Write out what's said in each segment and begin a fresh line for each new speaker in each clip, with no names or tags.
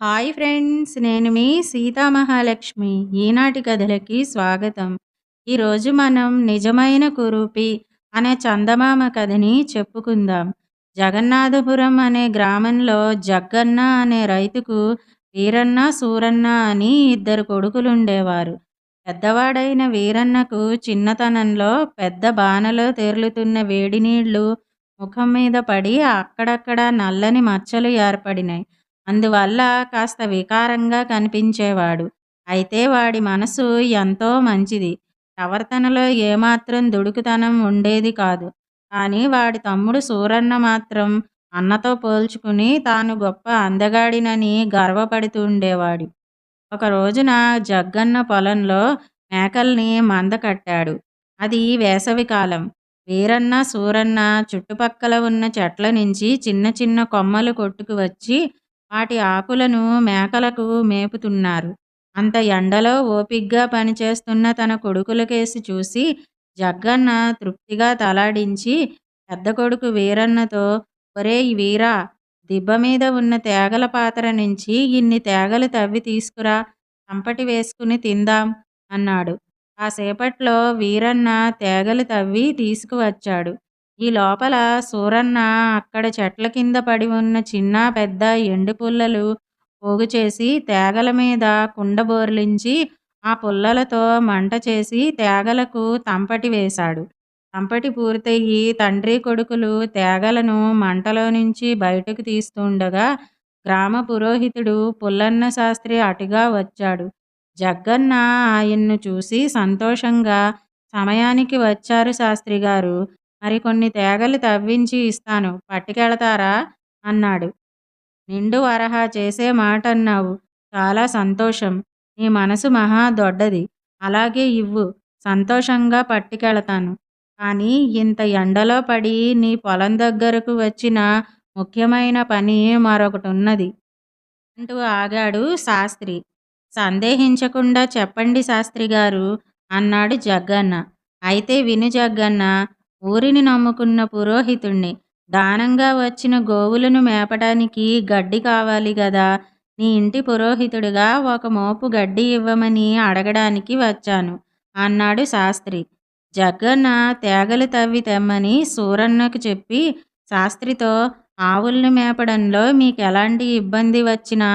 Hi friends నేను మీ సీతామహాలక్ష్మి. ఈనాటి కథలకి స్వాగతం. ఈరోజు మనం నిజమైన కురూపి అనే చందమామ కథని చెప్పుకుందాం. జగన్నాథపురం అనే గ్రామంలో జగ్గన్న అనే రైతుకు వీరన్న సూరన్న అని ఇద్దరు కొడుకులుండేవారు. పెద్దవాడైన వీరన్నకు చిన్నతనంలో పెద్ద బాణలో తేలుతున్న వేడి నీళ్ళు ముఖం మీద పడి అక్కడక్కడ నల్లని మచ్చలు ఏర్పడినాయి. అందువల్ల కాస్త వికారంగా కనిపించేవాడు. అయితే వాడి మనసు ఎంతో మంచిది. ప్రవర్తనలో ఏమాత్రం దుడుకుతనం ఉండేది కాదు. కానీ వాడి తమ్ముడు సూరన్న మాత్రం అన్నతో పోల్చుకుని తాను గొప్ప అందగాడినని గర్వపడుతూ ఉండేవాడు ఒక రోజున జగ్గన్న పొలంలో మేకల్ని మంద కట్టాడు. అది వేసవికాలం వీరన్న సూరన్న చుట్టుపక్కల ఉన్న చెట్ల నుంచి చిన్న చిన్న కొమ్మలు కొట్టుకు వచ్చి వాటి ఆకులను మేకలకు మేపుతున్నారు. అంత ఎండలో ఓపిగ్గా పనిచేస్తున్న తన కొడుకులకేసి చూసి జగ్గన్న తృప్తిగా తలాడించి పెద్ద కొడుకు వీరన్నతో ఒరేయ్ వీరా దిబ్బ మీద ఉన్న తేగల పాత్ర నుంచి ఇన్ని తేగలు తవ్వి తీసుకురా కంపటి వేసుకుని తిందాం అన్నాడు. కాసేపట్లో వీరన్న తేగలు తవ్వి తీసుకువచ్చాడు. ఈ లోపల సూరన్న అక్కడ చెట్ల కింద పడి ఉన్న చిన్న పెద్ద ఎండు పుల్లలు పోగు చేసి తేగల మీద కుండ బోర్లించి ఆ పుల్లలతో మంట చేసి తేగలకు తంపటి వేశాడు. తంపటి పూర్తయి తండ్రి కొడుకులు తేగలను మంటలో నుంచి బయటకు తీస్తుండగా గ్రామ పురోహితుడు పుల్లన్న శాస్త్రి అటుగా వచ్చాడు. జగ్గన్న ఆయన్ను చూసి సంతోషంగా సమయానికి వచ్చారు శాస్త్రి గారు. మరికొన్ని తేగలు తవ్వించి ఇస్తాను. పట్టుకెళతారా? అన్నాడు. నిండు వరహా చేసే మాట అన్నావు చాలా సంతోషం. నీ మనసు మహా దొడ్డది. అలాగే ఇవ్వు. సంతోషంగా పట్టుకెళతాను. కానీ ఇంత ఎండలో పడి నీ పొలం దగ్గరకు వచ్చిన ముఖ్యమైన పని మరొకటి ఉన్నది అంటూ ఆగాడు శాస్త్రి. సందేహించకుండా చెప్పండి శాస్త్రి గారు అన్నాడు జగ్గన్న. అయితే విను జగ్గన్న ఊరిని నమ్ముకున్న పురోహితుణ్ణి దానంగా వచ్చిన గోవులను మేపడానికి గడ్డి కావాలి గదా నీ ఇంటి పురోహితుడిగా ఒక మోపు గడ్డి ఇవ్వమని అడగడానికి వచ్చాను అన్నాడు శాస్త్రి. జగ్గన్న తేగలు తవ్వి తెమ్మని సూరన్నకు చెప్పి శాస్త్రితో ఆవుల్ని మేపడంలో మీకు ఎలాంటి ఇబ్బంది వచ్చినా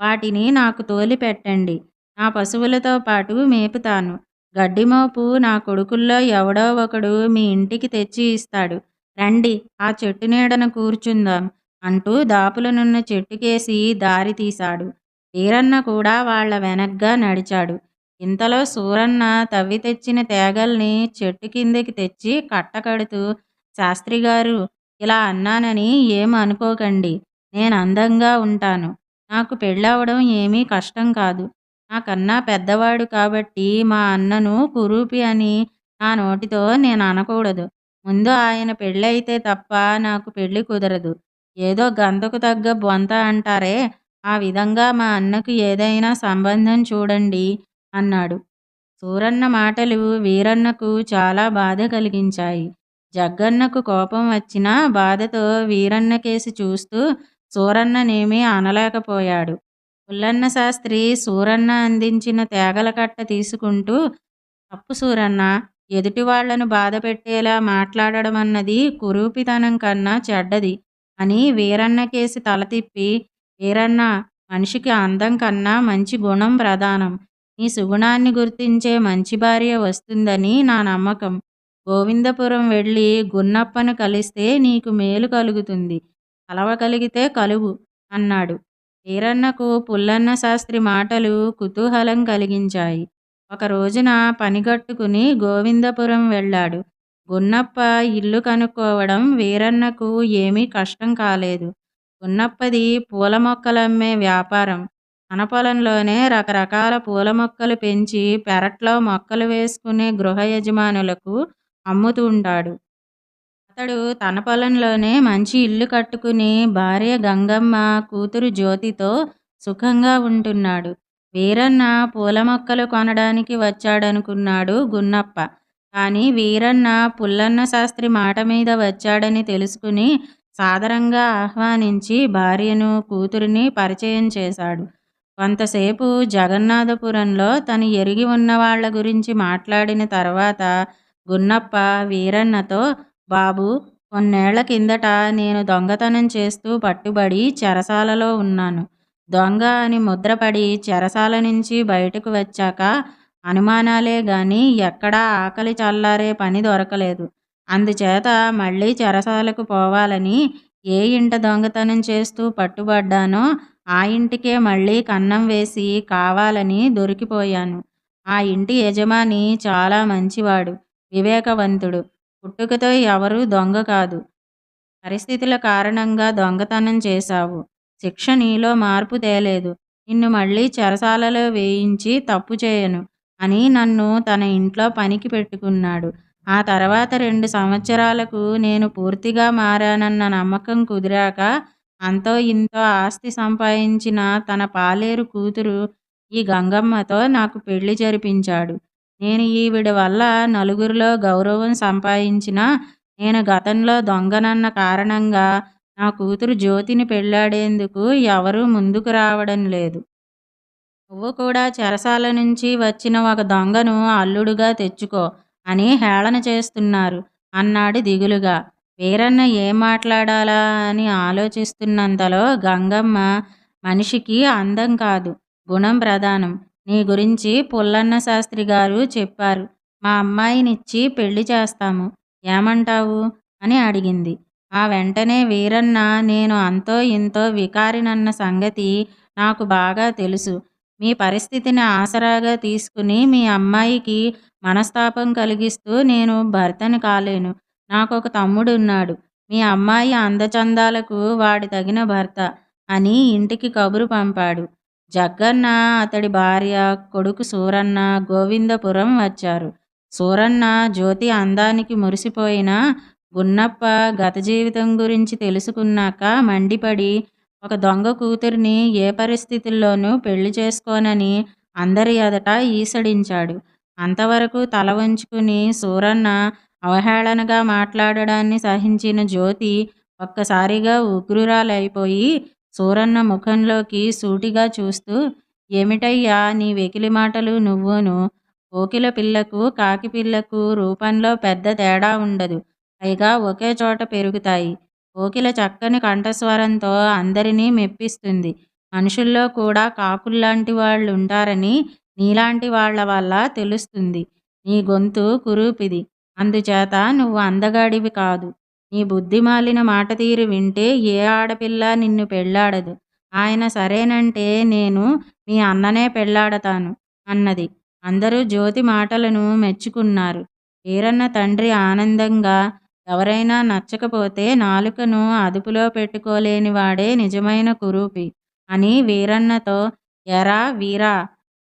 వాటిని నాకు తోలిపెట్టండి నా పశువులతో పాటు మేపుతాను గడ్డిమోపు నా కొడుకుల్లో ఎవడో ఒకడు మీ ఇంటికి తెచ్చి ఇస్తాడు. రండి ఆ చెట్టు నీడన కూర్చుందాం అంటూ దాపులనున్న చెట్టుకేసి దారి తీశాడు. వీరన్న కూడా వాళ్ళ వెనగ్గా నడిచాడు. ఇంతలో సూరన్న తవ్వి తెచ్చిన తేగల్ని చెట్టు కిందకి తెచ్చి కట్టకడుతూ శాస్త్రిగారు ఇలా అన్నానని ఏం అనుకోకండి. నేను అందంగా ఉంటాను. నాకు పెళ్ళవడం ఏమీ కష్టం కాదు. నాకన్నా పెద్దవాడు కాబట్టి మా అన్నను కురూపి అని నా నోటితో నేను అనకూడదు. ముందు ఆయన పెళ్ళైతే తప్ప నాకు పెళ్ళి కుదరదు. ఏదో గంతకు తగ్గ బొంత అంటారే ఆ విధంగా మా అన్నకు ఏదైనా సంబంధం చూడండి అన్నాడు. సూరన్న మాటలు వీరన్నకు చాలా బాధ కలిగించాయి. జగ్గన్నకు కోపం వచ్చినా బాధతో వీరన్న కేసి చూస్తూ సూరన్ననేమీ అనలేకపోయాడు. పుల్లన్న శాస్త్రి సూరన్న అందించిన తేగల కట్ట తీసుకుంటూ తప్పు సూరన్న ఎదుటి వాళ్ళను బాధ పెట్టేలా మాట్లాడడం అన్నది కురూపితనం కన్నా చెడ్డది అని వీరన్న కేసి తల తిప్పి వీరన్న మనిషికి అందం కన్నా మంచి గుణం ప్రధానం. నీ సుగుణాన్ని గుర్తించే మంచి భార్య వస్తుందని నా నమ్మకం. గోవిందపురం వెళ్ళి గున్నప్పను కలిస్తే నీకు మేలు కలుగుతుంది. కలవగలిగితే కలువు అన్నాడు. వీరన్నకు పుల్లన్న శాస్త్రి మాటలు కుతూహలం కలిగించాయి. ఒక రోజున పనిగట్టుకుని గోవిందపురం వెళ్ళాడు. గున్నప్ప ఇల్లు కనుక్కోవడం వీరన్నకు ఏమీ కష్టం కాలేదు. గున్నప్పది పూల మొక్కలమ్మే వ్యాపారం. తన పొలంలోనే రకరకాల పూల మొక్కలు పెంచి పెరట్లో మొక్కలు వేసుకునే గృహ యజమానులకు అమ్ముతుంటాడు అతడు తన పొలంలోనే మంచి ఇల్లు కట్టుకుని భార్య గంగమ్మ కూతురు జ్యోతితో సుఖంగా ఉంటున్నాడు. వీరన్న పూల మొక్కలు కొనడానికి వచ్చాడనుకున్నాడు గున్నప్ప. కానీ వీరన్న పుల్లన్న శాస్త్రి మాట మీద వచ్చాడని తెలుసుకుని సాదరంగా ఆహ్వానించి భార్యను కూతురిని పరిచయం చేశాడు. కొంతసేపు జగన్నాథపురంలో తను ఎరిగి ఉన్న వాళ్ళ గురించి మాట్లాడిన తర్వాత గున్నప్ప వీరన్నతో బాబు కొన్నేళ్ళ కిందట నేను దొంగతనం చేస్తూ పట్టుబడి చెరసాలలో ఉన్నాను. దొంగ అని ముద్రపడి చెరసాల నుంచి బయటకు వచ్చాక అనుమానాలే గాని ఎక్కడా ఆకలి చల్లారే పని దొరకలేదు. అందుచేత మళ్ళీ చెరసాలకు పోవాలని ఏ ఇంట దొంగతనం చేస్తూ పట్టుబడ్డానో ఆ ఇంటికే మళ్ళీ కన్నం వేసి కావాలని దొరికిపోయాను. ఆ ఇంటి యజమాని చాలా మంచివాడు వివేకవంతుడు. పుట్టుకతో ఎవరూ దొంగ కాదు. పరిస్థితుల కారణంగా దొంగతనం చేశావు. శిక్ష నీలో మార్పు తేలేదు. నిన్ను మళ్ళీ చెరసాలలో వేయించి తప్పు చేయను అని నన్ను తన ఇంట్లో పనికి పెట్టుకున్నాడు. ఆ తర్వాత రెండు సంవత్సరాలకు నేను పూర్తిగా మారానన్న నమ్మకం కుదిరాక అంతో ఇంతో ఆస్తి సంపాదించిన తన పాలేరు కూతురు ఈ గంగమ్మతో నాకు పెళ్ళి జరిపించాడు. నేను ఈవిడ వల్ల నలుగురిలో గౌరవం సంపాదించిన నేను గతంలో దొంగనన్న కారణంగా నా కూతురు జ్యోతిని పెళ్ళాడేందుకు ఎవరూ ముందుకు రావడం లేదు. నువ్వు కూడా చెరసాల నుంచి వచ్చిన ఒక దొంగను అల్లుడుగా తెచ్చుకో అని హేళన చేస్తున్నారు అన్నాడు దిగులుగా. వీరన్న ఏం మాట్లాడాలా అని ఆలోచిస్తున్నంతలో గంగమ్మ మనిషికి అందం కాదు గుణం ప్రధానం. నీ గురించి పుల్లన్న శాస్త్రి గారు చెప్పారు. మా అమ్మాయినిచ్చి పెళ్ళి చేస్తాము. ఏమంటావు? అని అడిగింది. ఆ వెంటనే వీరన్న నేను అంతో ఇంతో వికారినన్న సంగతి నాకు బాగా తెలుసు. మీ పరిస్థితిని ఆసరాగా తీసుకుని మీ అమ్మాయికి మనస్తాపం కలిగిస్తూ నేను భర్తని కాలేను. నాకొక తమ్ముడున్నాడు. మీ అమ్మాయి అందచందాలకు వాడి తగిన భర్త అని ఇంటికి కబురు పంపాడు. జగ్గన్న అతడి భార్య కొడుకు సూరన్న గోవిందపురం వచ్చారు. సూరన్న జ్యోతి అందానికి మురిసిపోయిన గున్నప్ప గత జీవితం గురించి తెలుసుకున్నాక మండిపడి ఒక దొంగ కూతురిని ఏ పరిస్థితుల్లోనూ పెళ్ళి చేసుకోనని అందరి ఎదట ఈసడించాడు. అంతవరకు తల వంచుకుని సూరన్న అవహేళనగా మాట్లాడడాన్ని సహించిన జ్యోతి ఒక్కసారిగా ఉగ్రురాలైపోయి సూరన్న ముఖంలోకి సూటిగా చూస్తూ ఏమిటయ్యా నీ వెకిలి మాటలు నువ్వును? కోకిల పిల్లకు కాకి పిల్లకు రూపంలో పెద్ద తేడా ఉండదు. పైగా ఒకే చోట పెరుగుతాయి. కోకిల చక్కని కంఠస్వరంతో అందరినీ మెప్పిస్తుంది. మనుషుల్లో కూడా కాకుల్లాంటి వాళ్ళు ఉంటారని నీలాంటి వాళ్ళ వల్ల తెలుస్తుంది. నీ గొంతు కురూపిది. అందుచేత నువ్వు అందగాడివి కాదు. నీ బుద్ధిమాలిన మాట తీరు వింటే ఏ ఆడపిల్ల నిన్ను పెళ్ళాడదు. ఆయన సరేనంటే నేను మీ అన్ననే పెళ్ళాడతాను అన్నది. అందరూ జ్యోతి మాటలను మెచ్చుకున్నారు. వీరన్న తండ్రి ఆనందంగా ఎవరైనా నచ్చకపోతే నాలుకను అదుపులో పెట్టుకోలేని వాడే నిజమైన కురూపి అని వీరన్నతో ఎరా వీరా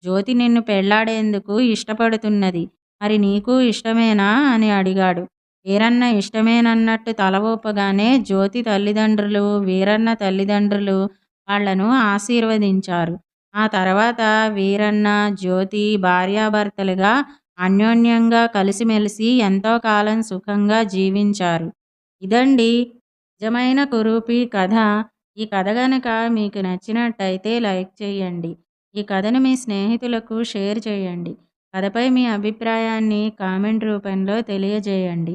జ్యోతి నిన్ను పెళ్ళాడేందుకు ఇష్టపడుతున్నది? మరి నీకు ఇష్టమేనా? అని అడిగాడు. వీరన్న ఇష్టమేనన్నట్టు తల ఊపగానే జ్యోతి తల్లిదండ్రులు వీరన్న తల్లిదండ్రులు వాళ్ళను ఆశీర్వదించారు. ఆ తర్వాత వీరన్న జ్యోతి భార్యాభర్తలుగా అన్యోన్యంగా కలిసిమెలిసి ఎంతో కాలం సుఖంగా జీవించారు. ఇదండి నిజమైన కురూపి కథ. ఈ కథ గనక మీకు నచ్చినట్టయితే లైక్ చేయండి. ఈ కథను మీ స్నేహితులకు షేర్ చేయండి. కథపై మీ అభిప్రాయాన్ని కామెంట్ రూపంలో తెలియజేయండి.